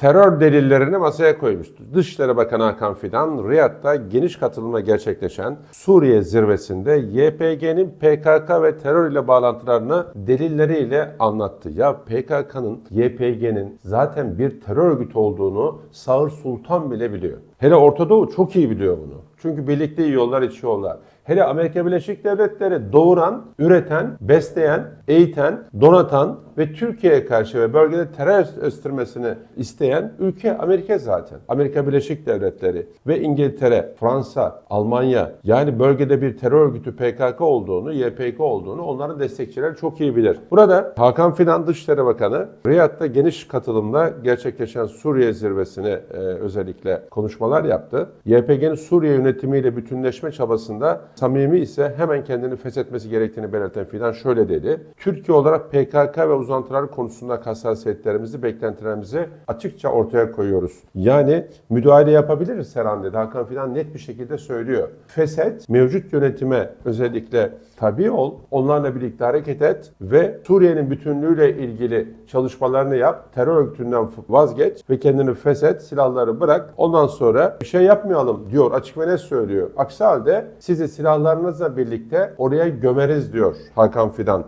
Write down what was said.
terör delillerini masaya koymuştu. Dışişleri Bakanı Hakan Fidan, Riyad'da geniş katılımla gerçekleşen Suriye zirvesinde YPG'nin PKK ve terör ile bağlantılarını delilleriyle anlattı. Ya PKK'nın, YPG'nin zaten bir terör örgütü olduğunu Sağır Sultan bile biliyor. Hele Orta Doğu çok iyi biliyor bunu. Çünkü birlikte yiyorlar, içiyorlar. Hele Amerika Birleşik Devletleri doğuran, üreten, besleyen, eğiten, donatan ve Türkiye'ye karşı ve bölgede terör östürmesini isteyen ülke Amerika zaten. Amerika Birleşik Devletleri ve İngiltere, Fransa, Almanya yani bölgede bir terör örgütü PKK olduğunu, YPG olduğunu onların destekçileri çok iyi bilir. Burada Hakan Fidan Dışişleri Bakanı Riyad'da geniş katılımla gerçekleşen Suriye zirvesine e, özellikle konuşmalar yaptı. YPG'nin Suriye yönetimiyle bütünleşme çabasında samimi ise hemen kendini feshetmesi gerektiğini belirten Fidan şöyle dedi. Türkiye olarak PKK ve uzantıları konusunda hassasiyetlerimizi, beklentilerimizi açıkça ortaya koyuyoruz. Yani müdahale yapabiliriz her an dedi. Hakan Fidan net bir şekilde söylüyor. Feshet, mevcut yönetime özellikle tabi ol, onlarla birlikte hareket et ve Suriye'nin bütünlüğüyle ilgili çalışmalarını yap, terör örgütünden vazgeç ve kendini feshet, silahları bırak. Ondan sonra bir şey yapmayalım diyor, açık ve net söylüyor. Aksi halde sizi silahlarınızla birlikte oraya gömeriz diyor Hakan Fidan.